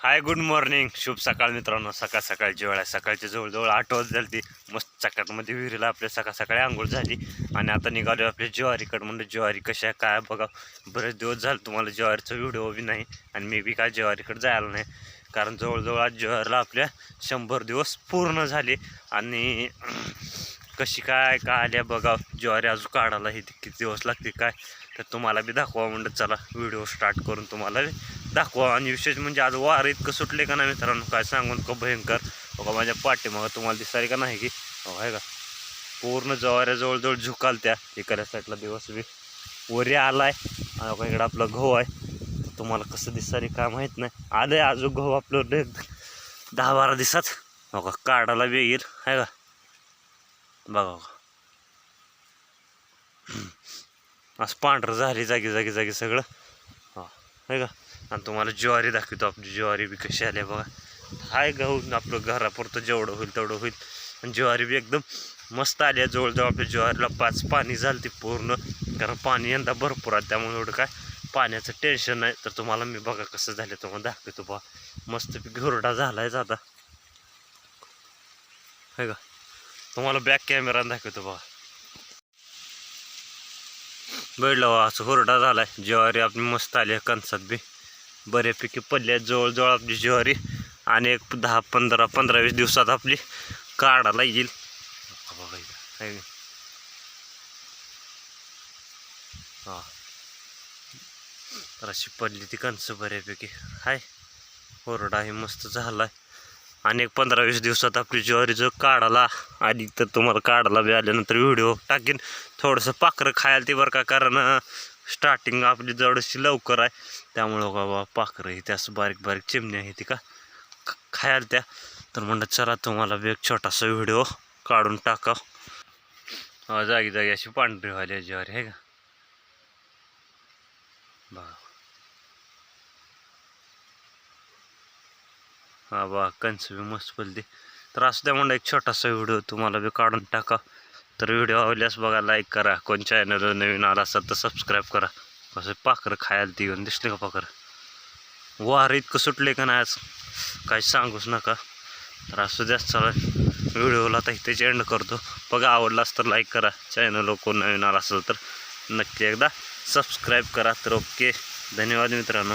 Hi good morning शुभ सकाळ मित्रांनो. सकाळ सकाळची वेळ आहे सकाळची जवळजवळ आठ वाजत झाली ती मस्त चकाटमध्ये विहिरीला आपल्या सकाळ सकाळी आंघोळ झाली. आणि आता निघालो आपल्या ज्वारीकडे. म्हणजे ज्वारी कशा आहे काय बघा. बरेच दिवस झाले तुम्हाला ज्वारीचा व्हिडिओ बी नाही आणि मी बी काय ज्वारीकडे जायला नाही. कारण जवळजवळ आज ज्वारीला आपल्या शंभर दिवस पूर्ण झाले. आणि कशी काय काय आल्या बघा. ज्वारी अजून काढायला हे किती दिवस लागते काय? तर तुम्हाला बी दाखवा म्हणत चला व्हिडिओ स्टार्ट करून तुम्हाला दाखवा. आणि विशेष म्हणजे आज वार इतकं सुटले का नाही मित्रांनो काय सांगू का भयंकर. बघा माझ्या पाठीमागं तुम्हाला दिसणार का नाही की हो आहे का? पूर्ण जवाऱ्या जवळजवळ झुकाल त्या इकडल्या साईडला दिवस बी वरी आलाय. आणि बघा इकडं आपला गहू आहे. तुम्हाला कसं दिसणार काय माहीत नाही. आलंय अजून गहू आपलं दहा बारा दिवसात. बघा काढायला बी येईल. आहे का? बघा. असं पांढरं झाली जागी जागी जागी सगळं. हा आहे का? आणि तुम्हाला ज्वारी दाखवतो आपली ज्वारी बी कशी आली आहे बघा. हाय गहू आपलं घरापुरतं जेवढं होईल तेवढं होईल. आणि ज्वारी बी एकदम मस्त आली आहे. जवळजवळ आपल्या ज्वारीला पाच पाणी झालं ती पूर्ण. कारण पाणी यंदा भरपूर आहे त्यामुळे एवढं काय पाण्याचं टेन्शन नाही. तर तुम्हाला मी बघा कसं झालं तुम्हाला दाखवतो बघा. मस्त घुरडा झाला आहे आता. आहे का? तुम्हाला बॅक कॅमेरा दाखवतो बघा. बैठलं असं हुरडा झालाय. ज्वारी आपली मस्त आली आहे कणसात बी. बऱ्यापैकी पडली आहे जवळजवळ आपली ज्वारी. आणि एक दहा पंधरा पंधरा वीस दिवसात आपली काढायला येईल. बघा तर अशी पडली ती कणसं बऱ्यापैकी. हाय. हुरडा हे मस्त झालाय. आणि एक पंधरा वीस दिवसात आपली ज्वारी जर काढायला आली तर तुम्हाला काढाला बी आल्यानंतर व्हिडिओ टाकीन. थोडंसं पाखरं खायला ते बरं का कारण स्टार्टिंग आपली जवळशी लवकर आहे. त्यामुळं बाबा पाखरं ही असं बारीक बारीक चिमण्या आहे ती का. खायला त्या. तर म्हणलं चला तुम्हाला बी एक छोटासा व्हिडिओ काढून टाकाव. जागी जागी अशी पांढरी व्हायला ज्वारी आहे का. बघा. हा बा कंच बी मस्त बोलते तर असं त्या म्हणलं एक छोटासा व्हिडिओ तुम्हाला बी काढून टाका. तर व्हिडिओ आवडल्यास बघा लाईक करा. कोण चॅनल नवीन आला असेल तर सबस्क्राईब करा. असं पाखरं खायला ती येऊन दिसले का पाखरं? वार इतकं सुटले का नाही आज? काही सांगूच नका. तर असं द्या चला. व्हिडिओला तर इथेच एंड करतो. बघा आवडलास तर लाईक करा. चॅनल कोण नवीन आला असेल तर नक्की एकदा सबस्क्राईब करा. तर ओके धन्यवाद मित्रांनो.